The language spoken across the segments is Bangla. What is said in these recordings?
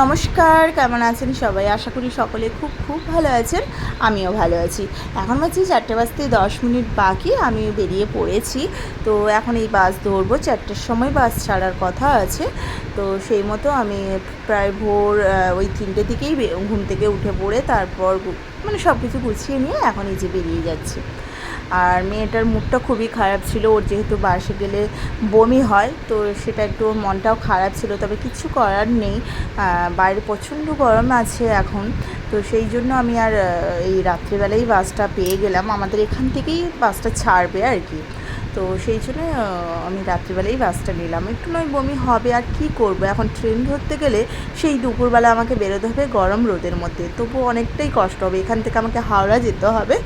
নমস্কার, কেমন আছেন সবাই? আশা করি সকলে খুব খুব ভালো আছেন, আমিও ভালো আছি। এখন বাজছে চারটে বাজতে দশ মিনিট বাকি, আমি বেরিয়ে পড়েছি। তো এখন এই বাস ধরবো, চারটের সময় বাস ছাড়ার কথা আছে। তো সেই মতো আমি প্রায় ভোর ওই তিনটে থেকেই ঘুম থেকে উঠে পড়ে তারপর মানে সব কিছু গুছিয়ে নিয়ে এখন এই যে বেরিয়ে যাচ্ছি। আর মেয়েটার মুডটা খুবই খারাপ ছিল, ওর যেহেতু বাসে গেলে বমি হয়, তো সেটা একটু ওর মনটাও খারাপ ছিল, তবে কিছু করার নেই। বাইরে প্রচণ্ড গরম আছে এখন, তো সেই জন্য আমি আর এই রাত্রিবেলাই বাসটা পেয়ে গেলাম। আমাদের এখান থেকেই বাসটা ছাড়বে আর কি। তো সেই জন্য আমি রাত্রিবেলাই বাসটা নিলাম। একটু নয়, বমি হবে, আর কি করব? এখন ট্রেন ধরতে গেলে সেই দুপুরবেলা আমাকে বেরোতে হবে গরম রোদের মধ্যে। তবু অনেকটাই কষ্ট হবে, এখান থেকে আমাকে হাওড়া যেতে হবে।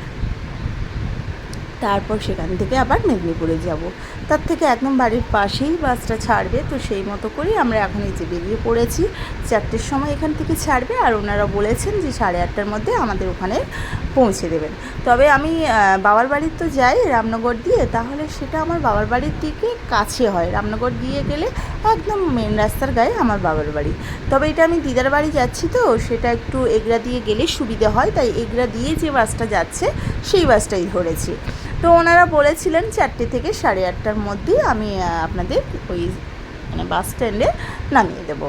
তারপর সেখান থেকে আবার মেদিনীপুরে যাব। তার থেকে একদম বাড়ির পাশেই বাসটা ছাড়বে, তো সেই মতো করেই আমরা এখন এই যে বেরিয়ে পড়েছি। চারটের সময় এখান থেকে ছাড়বে আর ওনারা বলেছেন যে সাড়ে আটটার মধ্যে আমাদের ওখানে পৌঁছে দেবেন। তবে আমি বাবার বাড়ির তো যাই রামনগর দিয়ে, তাহলে সেটা আমার বাবার বাড়ির দিকে কাছে হয়। রামনগর দিয়ে গেলে একদম মেন রাস্তার গায়ে আমার বাবার বাড়ি। তবে এটা আমি দিদার বাড়ি যাচ্ছি তো, সেটা একটু এগরা দিয়ে গেলে সুবিধে হয়, তাই এগরা দিয়ে যে বাসটা যাচ্ছে, সেই বাসটাই ধরেছি। তো ওনারা বলেছিলেন চারটে থেকে সাড়ে আটটার মধ্যেই আমি আপনাদের ওই মানে বাস স্ট্যান্ডে নামিয়ে দেবো।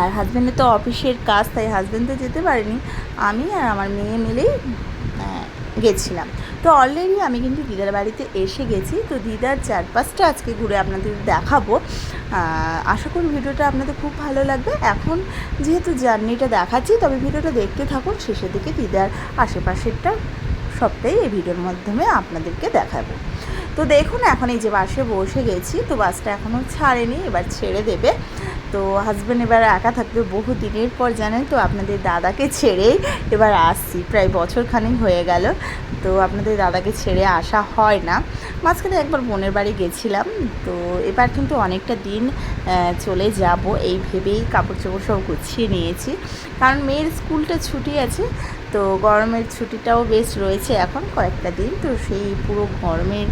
আর হাজব্যান্ডের তো অফিসের কাজ, তাই হাজব্যান্ড তো যেতে পারেনি। আমি আর আমার মেয়ে মিলেই গেছিলাম। তো অলরেডি আমি কিন্তু দিদার বাড়িতে এসে গেছি। তো দিদার চারপাশটা আজকে ঘুরে আপনাদের দেখাবো। আশা করি ভিডিওটা আপনাদের খুব ভালো লাগবে। এখন যেহেতু জার্নিটা দেখাচ্ছি, তবে ভিডিওটা দেখতে থাকুন। শেষের দিকে দিদার আশেপাশেরটা সবটাই এই ভিডিওর মাধ্যমে আপনাদেরকে দেখাবো। তো দেখুন, এখন এই যে বাসে বসে গেছি, তো বাসটা এখনও ছাড়েনি, এবার ছেড়ে দেবে। তো হাজব্যান্ড এবার একা থাকবে বহু দিনের পর, জানেন তো, আপনাদের দাদাকে ছেড়েই এবার আসছি। প্রায় বছর খানেক হয়ে গেল, তো আপনাদের দাদাকে ছেড়ে আসা হয় না। মাঝখানে একবার বোনের বাড়ি গেছিলাম, তো এবার কিন্তু অনেকটা দিন চলে যাব। এই ভেবেই কাপড় চোপড় সব গুছিয়ে নিয়েছি। কারণ মেয়ের স্কুলটা ছুটি আছে তো গরমের ছুটিটাও বেশ রয়েছে এখন কয়েকটা দিন। তো সেই পুরো গরমের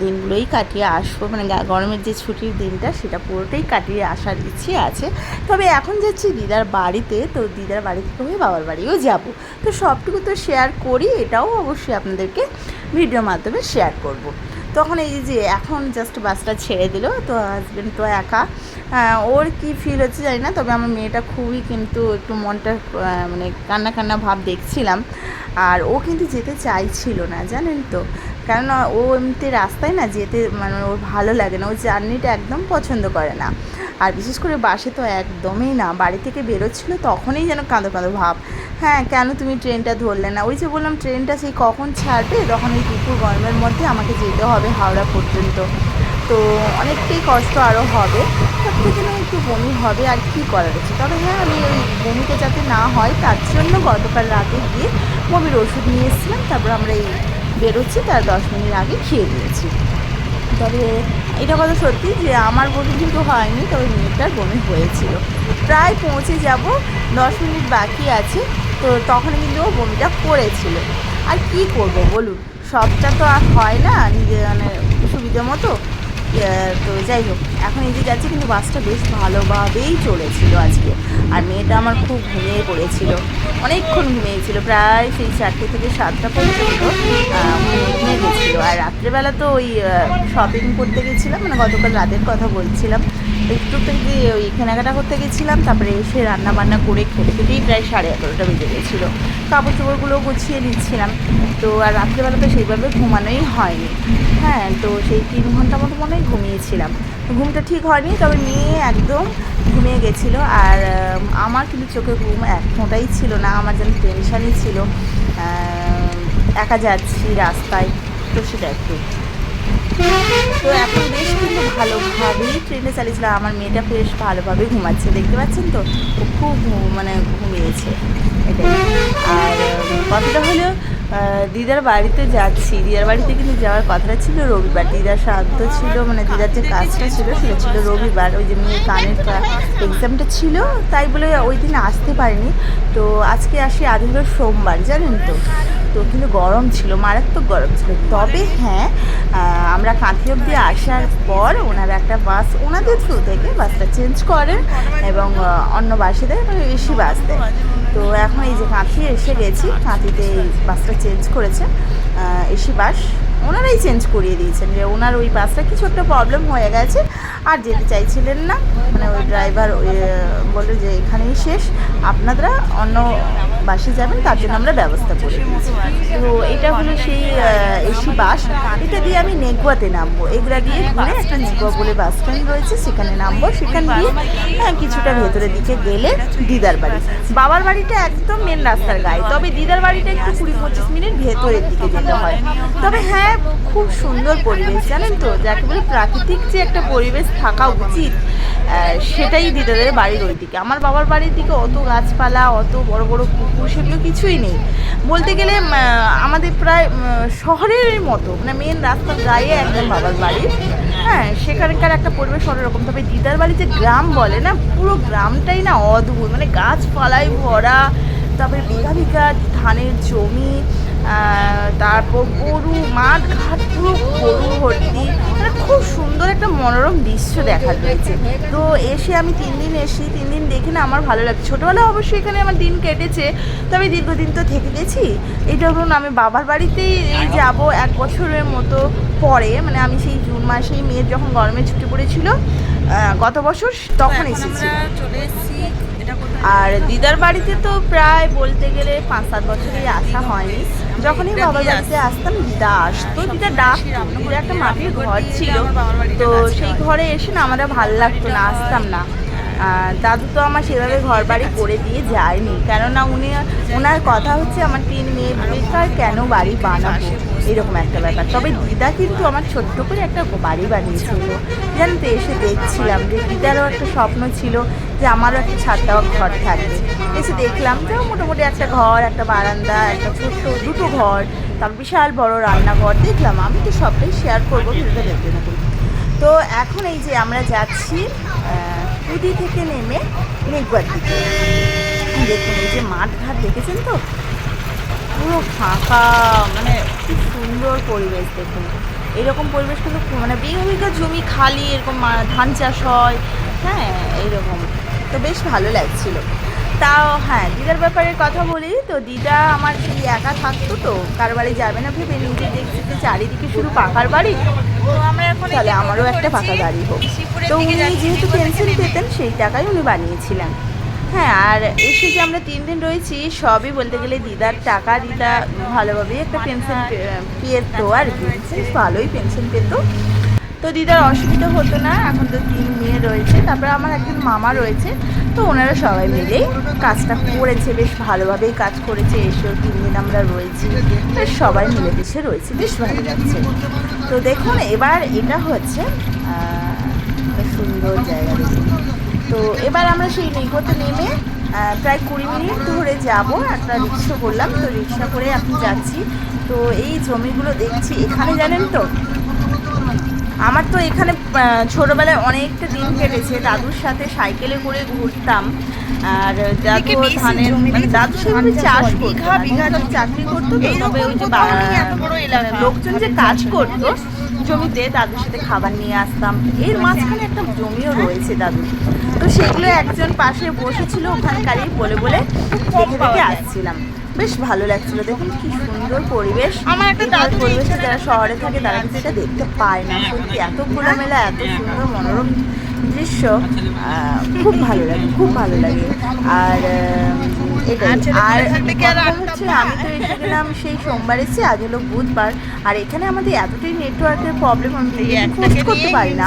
দিনগুলোই কাটিয়ে আসব। মানে গরমের যে ছুটির দিনটা, সেটা পুরোটাই কাটিয়ে আসার ইচ্ছে আছে। তবে এখন যাচ্ছি দিদার বাড়িতে। তো দিদার বাড়ি থেকে হয়ে বাবার বাড়িও যাব। তো সবটুকু তো শেয়ার করি। এটাও অবশ্যই আপনাদেরকে ভিডিওর মাধ্যমে শেয়ার করব। তখন এই যে এখন জাস্ট বাসটা ছেড়ে দিল, তো হাজব্যান্ড তো একা। ওর কি ফিল হচ্ছে জানি না, তবে আমার মেয়েটা খুবই কিন্তু একটু মনটা মানে কান্না কান্না ভাব দেখছিলাম। আর ও কিন্তু যেতে চাইছিল না, জানেন তো? কেননা ও এমনিতে রাস্তায় না যেতে মানে ওর ভালো লাগে না। ও জার্নিটা একদম পছন্দ করে না। আর বিশেষ করে বাসে তো একদমই না। বাড়ি থেকে বেরোচ্ছিল তখনই যেন কাঁদো কাঁদো ভাব। হ্যাঁ কেন তুমি ট্রেনটা ধরলে না? ওই যে বললাম, ট্রেনটা সেই কখন ছাড়বে? তখন এই দুপুর গরমের মধ্যে আমাকে যেতে হবে হাওড়া পর্যন্ত। তো অনেকটাই কষ্ট আরও হবে। তার থেকে না একটু বমি হবে আর কি করার আছে? তবে হ্যাঁ আমি ওই বমিটা যাতে না হয়, তার জন্য গতকাল রাতে গিয়ে বমির ওষুধ নিয়ে এসেছিলাম। তারপর আমরা এই বেরোচ্ছি, তার দশ মিনিট আগে খেয়ে দিয়েছি তবে এটা কথা সত্যি যে আমার বমি কিন্তু হয়নি, তবে মেয়েটার বমি হয়েছিল। প্রায় পৌঁছে যাব, দশ মিনিট বাকি আছে, তো তখন কিন্তু ও বমিটা করেছিল। আর কি করব বলুন? সবটা তো আর হয় না, নিজে মানে সুবিধে মতো। তো যাই হোক, এখন এই যে যাচ্ছে কিন্তু বাসটা বেশ ভালোভাবেই চলেছিল আজকে। আর মেয়েটা আমার খুব ঘুমিয়ে পড়েছিল। অনেকক্ষণ ঘুমিয়েছিল, প্রায় সেই চারটে থেকে সাতটা পর্যন্ত ঘুমিয়ে গেছিল। আর রাত্রেবেলা তো ওই শপিং করতে গেছিলাম মানে গতকাল রাতের কথা বলছিলাম। একটু থেকে ওই কেনাকাটা করতে গেছিলাম, তারপরে এসে রান্না বান্না করে খেতে খেতেই প্রায় সাড়ে এগারোটা বেজে গেছিল। কাপড় চোপড়গুলো গুছিয়ে নিচ্ছিলাম। তো আর রাত্রেবেলা তো সেইভাবে ঘুমানোই হয়নি। হ্যাঁ তো সেই তিন ঘণ্টা মতো মনে হয় ঘুমিয়েছিলাম ঘুমটা ঠিক হয়নি তবে মেয়ে একদম ঘুমিয়ে গেছিল আর আমার কিন্তু চোখে ঘুম এক ফোঁটাই ছিল না আমার যেন টেনশানই ছিল। একা যাচ্ছি রাস্তায় তো সেটা একটু। তো এখন বেশ কিন্তু ভালোভাবেই ট্রেনে চালিয়েছিল আমার মেয়েটা বেশ ভালোভাবে ঘুমাচ্ছে দেখতে পাচ্ছেন তো? খুব মানে ঘুমিয়েছে। এটাই। আর উম, কথাটা হলো আহ, দিদার বাড়িতে যাচ্ছি। দিদার বাড়িতে কিন্তু যাওয়ার কথাটা ছিল রবিবার। দিদার শ্রাদ্ধ ছিল মানে দিদার যে কাজটা ছিল সেটা ছিল রবিবার। ওই যে মেয়ের কানের এক্সামটা ছিল, তাই বলে ওই দিন আসতে পারিনি। তো আজকে আসি আজ হলো সোমবার, জানেন তো? তো কিন্তু গরম ছিল, মারাত্মক গরম ছিল। তবে হ্যাঁ আমরা কাঁথি অব্দি আসার পর ওনারা একটা বাস ওনাদের থ্রু থেকে বাসটা চেঞ্জ করেন এবং অন্য বাসে দেয় এসি বাস দেয়। তো এখন এই যে কাঁথি এসে গেছি, কাঁথিতে এই বাসটা চেঞ্জ করেছে। এসি বাস ওনারাই চেঞ্জ করিয়ে দিয়েছেন যে ওনার ওই বাসটা কিছু একটা প্রবলেম হয়ে গেছে, আর যেতে চাইছিলেন না। মানে ওই ড্রাইভার বলল যে এখানেই শেষ। আপনারা অন্য বাসে যাবেন, তার জন্য আমরা ব্যবস্থা করে তো এটা হলো সেই এসি বাস। এটা দিয়ে আমি নেগুয়াতে নামবো। এগুলা দিয়ে ঘুরে একটা নেগুয়া বলে বাস স্ট্যান্ড রয়েছে, সেখানে নামবো। সেখান দিয়ে হ্যাঁ কিছুটা ভেতরের দিকে গেলে দিদার বাড়ি। বাবার বাড়িটা একদম মেন রাস্তার গায়ে। তবে দিদার বাড়িটা একটু কুড়ি পঁচিশ মিনিট ভেতরের দিকে যেতে হয়। তবে হ্যাঁ খুব সুন্দর পরিবেশ। জানেন তো, যাকে বলে প্রাকৃতিক যে একটা পরিবেশ থাকা উচিত সেটাই দিদাদের বাড়ির ওই দিকে আমার বাবার বাড়ির দিকে অত গাছপালা, অত বড় বড় পুকুর সেগুলো কিছুই নেই। বলতে গেলে আমাদের প্রায় শহরের মতো মানে মেন রাস্তার গায়ে একদম বাবার বাড়ি। হ্যাঁ সেখানকার একটা পরিবেশ অন্যরকম। তবে দিদার বাড়ি যে গ্রাম বলে না, পুরো গ্রামটাই না অদ্ভুত। মানে গাছপালায় ভরা, তারপরে বিঘা বিঘা ধানের জমি তারপর গরু মাঠ ঘাট পুরো গরু ভর্তি। মানে খুব সুন্দর একটা মনোরম দৃশ্য দেখা রয়েছে তো এসে আমি তিন দিন এসি তিন দিন দেখে না আমার ভালো লাগে ছোটোবেলায় অবশ্যই এখানে আমার দিন কেটেছে তো আমি দীর্ঘদিন তো থেকে গেছি। এটা ধরুন আমি বাবার বাড়িতেই যাব এক বছরের মতো পরে। মানে আমি সেই জুন মাসেই মেয়ের যখন গরমে ছুটি পড়েছিল গত বছর তখন এসেছি। চলে এসেছি আর দিদার বাড়িতে তো প্রায় বলতে গেলে পাঁচ সাত বছরই আসা হয়নি। যখনই বাবার বাড়িতে আসতাম দিদা আসতো। দিদা ডাক পুরো একটা মাটির ঘর ছিল। তো সেই ঘরে এসে না আমাদের ভালো লাগতো না আসতাম না। দাদু তো আমার সেভাবে ঘর বাড়ি করে দিয়ে যায়নি। কেননা উনি ওনার কথা হচ্ছে আমার তিন মেয়ে বেকার কেন বাড়ি বানাবো? এরকম একটা ব্যাপার। তবে দিদা কিন্তু আমার ছোট্ট করে একটা বাড়ি বানিয়েছিল। জানেন তো এসে দেখছিলাম যে দিদারও একটা স্বপ্ন ছিল যে আমারও একটা ছাদ দেওয়া ঘর থাকবে। এসে দেখলাম যে মোটামুটি একটা ঘর, একটা বারান্দা, একটা ছোট্ট দুটো ঘর, তার বিশাল বড় রান্নাঘর। দেখলাম আমি তো সবটাই শেয়ার করব ভিডিওটা দেখতে তো এখন এই যে আমরা যাচ্ছি কুদি থেকে নেমে নেগুয়ার দিকে। দেখুন এই যে মাঠ ঘাট দেখেছেন তো? পুরো ফাঁকা মানে কি সুন্দর পরিবেশ দেখুন। এরকম পরিবেশ কিন্তু মানে বিঘা বিঘা জমি খালি, এরকম ধান চাষ হয়। হ্যাঁ এইরকম তো বেশ ভালো লাগছিল। তাও হ্যাঁ দিদার ব্যাপারে কথা বলি। তো দিদা আমার একা থাকতো তো? কার বাড়ি যাবে না ভেবে নিজে দেখছি যে চারিদিকে শুধু পাকার বাড়ি। তাহলে আমারও একটা পাকা গাড়ি হোক। তো উনি যেহেতু পেনশন পেতেন সেই টাকাই উনি বানিয়েছিলেন। হ্যাঁ আর এসে যে আমরা তিন দিন রয়েছি সবই বলতে গেলে দিদার টাকা দিদা ভালোভাবেই একটা পেনশন পেতো আর কি। ভালোই পেনশন পেতো। তো দিদার অসুবিধা হতো না, এখন তো তিন মেয়ে রয়েছে, তারপরে আমার একজন মামা রয়েছে, তো ওনারা সবাই মিলেই কাজটা করেছে, বেশ ভালোভাবেই কাজ করেছে, এসেও তিন দিন আমরা রয়েছি সবাই মিলেমিশে রয়েছে, বেশ ভালো লাগছে। তো দেখুন, এবার এটা হচ্ছে সুন্দর জায়গা তো এবার আমরা সেই নিকটে নেমে প্রায় কুড়ি মিনিট ধরে যাব, একটা রিক্সা করলাম তো রিক্সা করে এখন যাচ্ছি। তো এই জমিগুলো দেখছি, এখানে জানেন তো আমার তো এখানে ছোটবেলায় অনেকটা দিন কেটেছে। দাদুর সাথে সাইকেলে করে ঘুরতাম। আর দাদু ধানের মানে দাদু সেভাবে চাষ বিঘা বিঘা চাকরি করতো তবে ওই যে লোকজন যে কাজ করতো জমিতে দাদুর সাথে খাবার নিয়ে আসতাম। এর মাঝখানে একটা জমিও রয়েছে দাদু তো সেগুলো একজন পাশে বসেছিল ওখানকারই বলে বলে দেখে দেখে আসছিলাম। বেশ ভালো লাগছিল। দেখুন কি সুন্দর পরিবেশ। আমার একটা দাদু পরিবেশে যারা শহরে থাকে তারা কিন্তু দেখতে পায় না। সত্যি এত খোলামেলা এত সুন্দর মনোরম। দৃশ্য খুব ভালো লাগে খুব ভালো লাগে। আর আচ্ছা, আর হচ্ছে আমি তো এসে গেলাম সেই সোমবার এসে আজ হলো বুধবার। আর এখানে আমাদের এতটাই নেটওয়ার্কের প্রবলেম আমি ভিডিও করতে পারি না।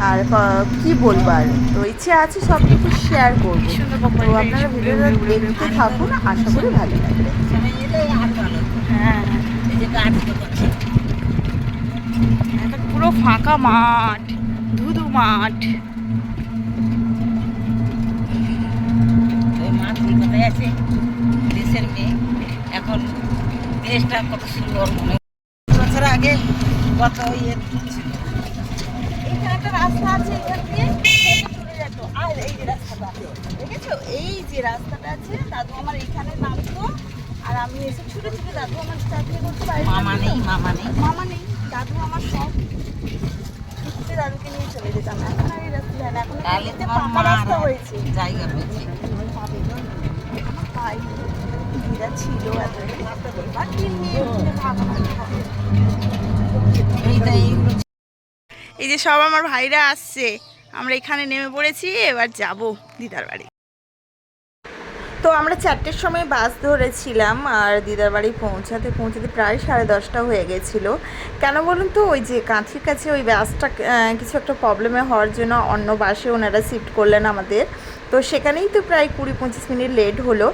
আর ক- কি বলব আর? তো ইচ্ছে আছে সব কিছু শেয়ার করব তো আপনারা ভিডিওটা দেখতে থাকুন আশা করি ভালো লাগবে। হ্যাঁ। পুরো ফাঁকা মাঠ ধুধু মাঠ। মাতৃ আছে দেশের মেয়ে এখন দেশটা কত সুন্দর মনে বছর আগে কত ইয়ে ছিল একটা রাস্তা আছে এখান দিয়ে চলে যেত আর এই যে রাস্তাটা দেখেছ এই যে রাস্তাটা আছে দাদু আমার এখানে নামতো আর আমি এসে ছুটে ছুটে দাদু আমার চাকরি করতে পারি মামা নেই মামা নেই মামা নেই দাদু আমার সব ছুটে দাদুকে নিয়ে চলে যেতাম। এখন আর এই রাস্তা যায় না। এখন তাহলে পাকা রাস্তা হয়েছে। জায়গা পেয়েছে। ভাই দিদা ছিল এতদিন এবার তিন মেয়ে মিলে ভাগাভাগি হবে। এইটা এইগুলো এই যে সব আমার ভাইরা আসছে আমরা এখানে নেমে পড়েছি এবার যাব দিদার বাড়ি। তো আমরা চারটের সময় বাস ধরেছিলাম আর দিদার বাড়ি পৌঁছাতে পৌঁছাতে প্রায় সাড়ে দশটা হয়ে গেছিল। কেন বলুন তো, ওই যে কাঁথির কাছে ওই বাসটা কিছু একটা প্রবলেমে হওয়ার জন্য অন্য বাসে ওনারা শিফট করলেন আমাদের। তো সেখানেই তো প্রায় কুড়ি পঁচিশ মিনিট লেট হলো।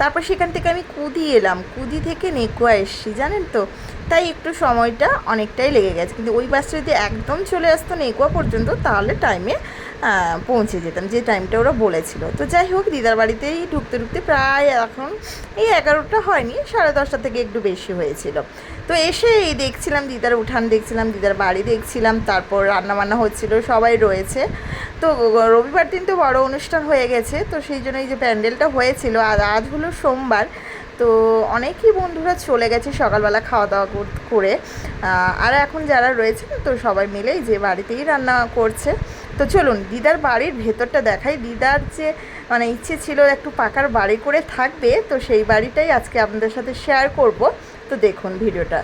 তারপর সেখান থেকে আমি কুদি এলাম। কুদি থেকে নেকুয়া এসছি, জানেন তো? তাই একটু সময়টা অনেকটাই লেগে গেছে। কিন্তু ওই বাসটা যদি একদম চলে আসতো নেকুয়া পর্যন্ত, তাহলে টাইমে পৌঁছে যেতাম, যে টাইমটা ওরা বলেছিল। তো যাই হোক, দিদার বাড়িতেই ঢুকতে ঢুকতে প্রায় এখন এই এগারোটা হয়নি, সাড়ে দশটা থেকে একটু বেশি হয়েছিল। তো এসে এই দেখছিলাম, দিদার উঠান দেখছিলাম, দিদার বাড়ি দেখছিলাম, তারপর রান্নাবান্না হচ্ছিল, সবাই রয়েছে। তো রবিবার দিন তো বড় অনুষ্ঠান হয়ে গেছে, তো সেই জন্য এই যে প্যান্ডেলটা হয়েছিল, আর আজ হলো সোমবার, তো অনেকই বন্ধুরা চলে গেছে সকালবেলা খাওয়া দাওয়া কর- আর এখন যারা রয়েছেন, তো সবাই মিলেই যে বাড়িতেই রান্না করছে। তো চলুন, দিদার বাড়ির ভেতরটা দেখাই। দিদার যে মানে ইচ্ছে ছিল একটু পাকার বাড়ি করে থাকবে, তো সেই বাড়িটাই আজকে আপনাদের সাথে শেয়ার করব। তো দেখুন ভিডিওটা।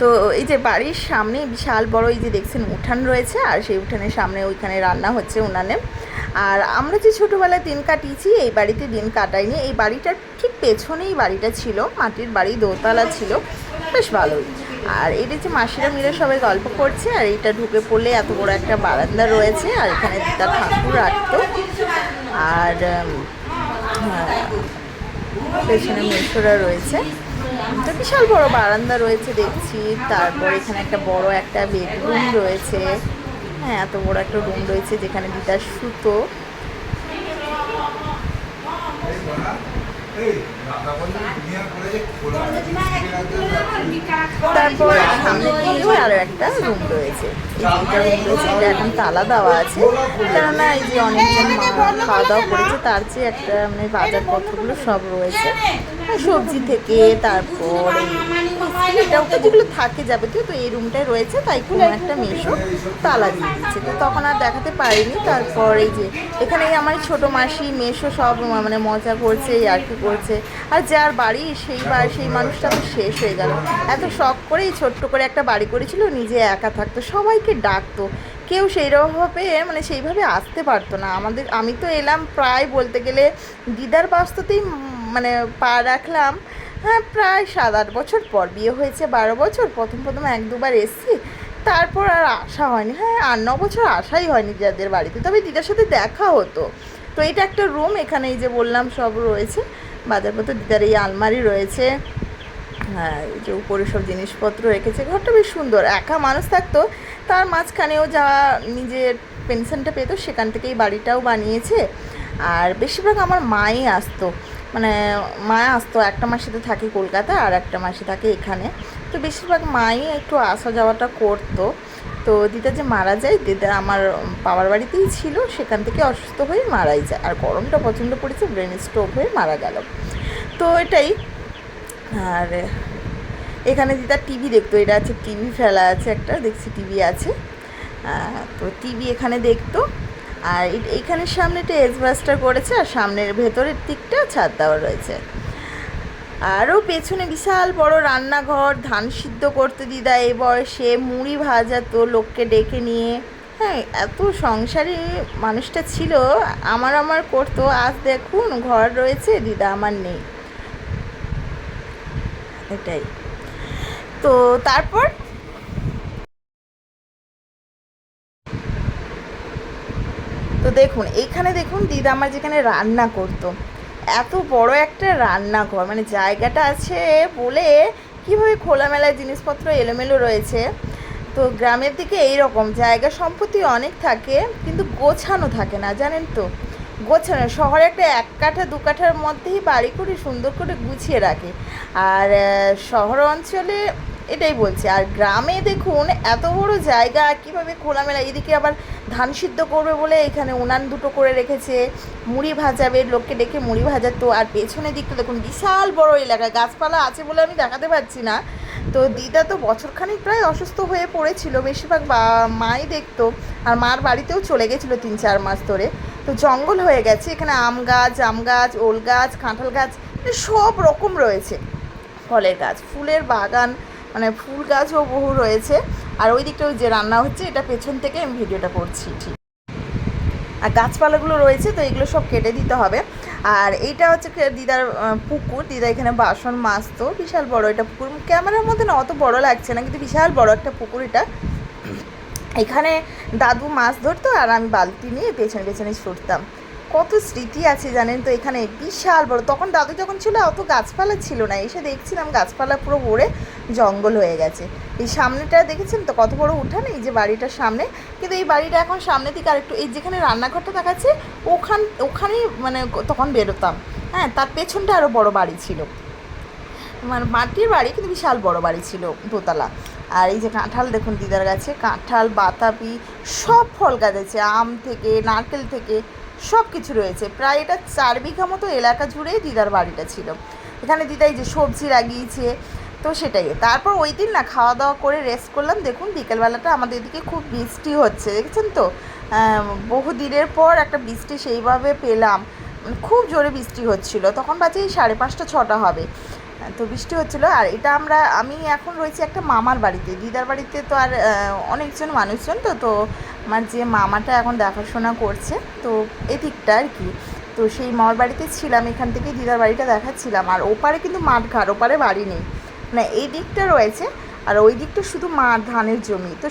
তো এই যে বাড়ির সামনে বিশাল বড় এই যে দেখছেন উঠান রয়েছে, আর সেই উঠানের সামনে ওইখানে রান্না হচ্ছে উনানে। আর আমরা যে ছোটোবেলায় দিন কাটিয়েছি, এই বাড়িতে দিন কাটাইনি। এই বাড়িটার ঠিক পেছনেই বাড়িটা ছিল, মাটির বাড়ি, দোতলা ছিল। বেশ ভালোই। আর এটা যে মাসিরা মিলে সবাই গল্প করছে আর এটা ঢুকে পড়লে এত বড় একটা বারান্দা রয়েছে আর এখানে দিদা ঠাকুর রাখতো আর হ্যাঁ, পেছনে মেশোরা রয়েছে। তো বিশাল বড় বারান্দা রয়েছে দেখছি তারপর এখানে একটা বড় একটা বেডরুম রয়েছে। হ্যাঁ এত বড় একটা রুম রয়েছে যেখানে দিদার সুতো। তারপর সামনে কিন্তু আরও একটা রুম রয়েছে। এই দুইটা রুম রয়েছে, এটা এখন তালা দেওয়া আছে। কেননা এই যে অনেকজন খাওয়া দাওয়া করেছে, তার চেয়ে একটা মানে বাজার বাজারপত্রগুলো সব রয়েছে। সবজি থেকে, তারপর যেগুলো থাকে যাবে তো এই রুমটায় রয়েছে, তাই কোনো একটা মেশো তালা দিয়ে দিচ্ছে। তো তখন আর দেখাতে পারিনি। তারপর এই যে এখানে আমার ছোট মাসি মেশো সব মানে মজা করছে আর কি করছে। আর যার বাড়ি, সেই বা সেই মানুষটা তো শেষ হয়ে গেল। এত শখ করেই ছোট্ট করে একটা বাড়ি করেছিল, নিজে একা থাকতো, সবাইকে ডাকতো। কেউ সেইরকমভাবে মানে সেইভাবে আসতে পারতো না। আমাদের, আমি তো এলাম প্রায় বলতে গেলে, দিদার বাস্ততেই মানে পা রাখলাম। হ্যাঁ প্রায় সাত আট বছর পর বিয়ে হয়েছে, বারো বছর। প্রথম প্রথম এক দুবার এসছি। তারপর আর আসা হয়নি। হ্যাঁ আট ন বছর আসাই হয়নি যাদের বাড়িতে। তবে দিদার সাথে দেখা হতো। তো এটা একটা রুম এখানে এই যে বললাম সব রয়েছে। বাজারপত্র, দিদার এই আলমারি রয়েছে। হ্যাঁ এই যে উপরে সব জিনিসপত্র রেখেছে। ঘরটা বেশ সুন্দর। একা মানুষ থাকতো। তার মাঝখানেও যা নিজের পেনশনটা পেতো, সেখান থেকেই বাড়িটাও বানিয়েছে। আর বেশিরভাগ আমার মাই আসতো। মানে মা আসতো, একটা মাসে তো থাকে কলকাতা আর একটা মাসে থাকে এখানে। তো বেশিরভাগ মাই একটু আসা যাওয়াটা করতো। তো দিদা যে মারা যায়, দিদা আমার বাবার বাড়িতেই ছিল, সেখান থেকে অসুস্থ হয়ে মারাই যায়। আর গরমটা প্রচণ্ড পড়েছে, ব্রেন স্ট্রোক হয়ে মারা গেল। তো এটাই। আর এখানে দিদা টিভি দেখতো, এটা আছে টিভি ফেলা আছে একটা, দেখছি টিভি আছে। তো টিভি এখানে দেখতো। আর এ- এইখানের সামনে একটা এসবাস্টার করেছে আর সামনের ভেতরের দিকটা ছাদ দেওয়া রয়েছে। আরও পেছনে বিশাল বড় রান্নাঘর, ধান সিদ্ধ করতে দিদা এই বয়সে, মুড়ি ভাজাতো লোককে ডেকে নিয়ে। হ্যাঁ এত সংসারী মানুষটা ছিল, আমার আমার করতো, আজ দেখুন ঘর রয়েছে, দিদা আমার নেই। এটাই। তো তারপর তো দেখুন এইখানে দেখুন দিদা আমার যেখানে রান্না করতো। এত বড় একটা রান্নাঘর মানে জায়গাটা আছে বলে কীভাবে খোলামেলা জিনিসপত্র এলোমেলো রয়েছে। তো গ্রামের দিকে এই রকম জায়গা সম্পত্তি অনেক থাকে, কিন্তু গোছানো থাকে না, জানেন তো? গোছানো শহরে একটা এক কাঠা, দু কাঠার মধ্যেই বাড়ি করে সুন্দর করে গুছিয়ে রাখে। আর শহর অঞ্চলে এটাই বলছি। আর গ্রামে দেখুন, এত বড় জায়গা, কীভাবে খোলামেলা, এদিকে আবার ধান সিদ্ধ করবে বলে এখানে উনান দুটো করে রেখেছে, মুড়ি ভাজাবে, লোককে ডেকে মুড়ি ভাজাতো আর পেছনের দিকটা দেখুন, বিশাল বড় এলাকা, গাছপালা আছে বলে আমি দেখাতে পারছি না। তো দিদা তো বছরখানিক প্রায় অসুস্থ হয়ে পড়েছিল, বেশিরভাগ বা, মাই দেখতো, আর মার বাড়িতেও চলে গেছিল তিন চার মাস ধরে। তো জঙ্গল হয়ে গেছে, এখানে আম গাছ জাম গাছ, ওল গাছ, কাঁঠাল গাছ মানে সব রকম রয়েছে। ফলের গাছ, ফুলের বাগান মানে ফুল গাছও বহু রয়েছে। আর ওই দিকটা যে রান্না হচ্ছে, এটা পেছন থেকে আমি ভিডিওটা করছি, ঠিক। আর গাছপালাগুলো রয়েছে, তো এগুলো সব কেটে দিতে হবে। আর এইটা হচ্ছে দিদার পুকুর। দিদা এখানে বাসন মাজতো। বিশাল বড় এটা পুকুর। ক্যামেরার মধ্যে না অত বড় লাগছে না, কিন্তু বিশাল বড় একটা পুকুর এটা। এখানে দাদু মাছ ধরতো আর আমি বালতি নিয়ে পেছনে পেছনে ছুটতাম। কত স্মৃতি আছে জানেন তো? এখানে বিশাল বড়। তখন দাদু যখন ছিল, অত গাছপালা ছিল না। এসে দেখছিলাম গাছপালা পুরো ভরে জঙ্গল হয়ে গেছে। এই সামনেটা দেখেছেন তো? কত বড় উঠান? এই যে বাড়িটার সামনে। কিন্তু এই বাড়িটা এখন সামনে থেকে আরেকটু, এই যেখানে রান্নাঘরটা দেখাচ্ছে, ওখান, ওখানেই মানে তখন বেরোতাম। হ্যাঁ তার পেছনটা আরও বড় বাড়ি ছিল। মানে মাটির বাড়ি, কিন্তু বিশাল বড় বাড়ি ছিল দোতলা। আর এই যে কাঁঠাল দেখুন দিদার গাছে কাঁঠাল, বাতাবি, সব ফল গাছ আছে আম থেকে, নারকেল থেকে। সব কিছু রয়েছে। প্রায় এটা চার বিঘা মতো এলাকা জুড়েই দিদার বাড়িটা ছিল। এখানে দিদাই যে সবজি লাগিয়েছে, তো সেটাই। তারপর ওই দিন না খাওয়া দাওয়া করে রেস্ট করলাম। দেখুন, বিকেলবেলাটা আমাদের এদিকে খুব বৃষ্টি হচ্ছে, দেখছেন তো? বহু দিনের পর একটা বৃষ্টি সেইভাবে পেলাম। খুব জোরে বৃষ্টি হচ্ছিল। তখন বাজে এই সাড়ে পাঁচটা, ছটা হবে। তো বৃষ্টি হচ্ছিল। আর এটা আমরা, আমি এখন রয়েছি একটা মামার বাড়িতে। দিদার বাড়িতে তো আর অনেকজন মানুষজন তো তো আমার যে মামাটা এখন দেখাশোনা করছে, তো এদিকটা আর কি। তো সেই মামার বাড়িতে ছিলাম, এখান থেকে দিদার বাড়িটা দেখাচ্ছিলাম। আর ওপারে কিন্তু মাঠ ঘাট ওপারে বাড়ি নেই। মানে এই দিকটা রয়েছে, আর ওই দিকটা শুধু মাঠ, ধানের জমি। তো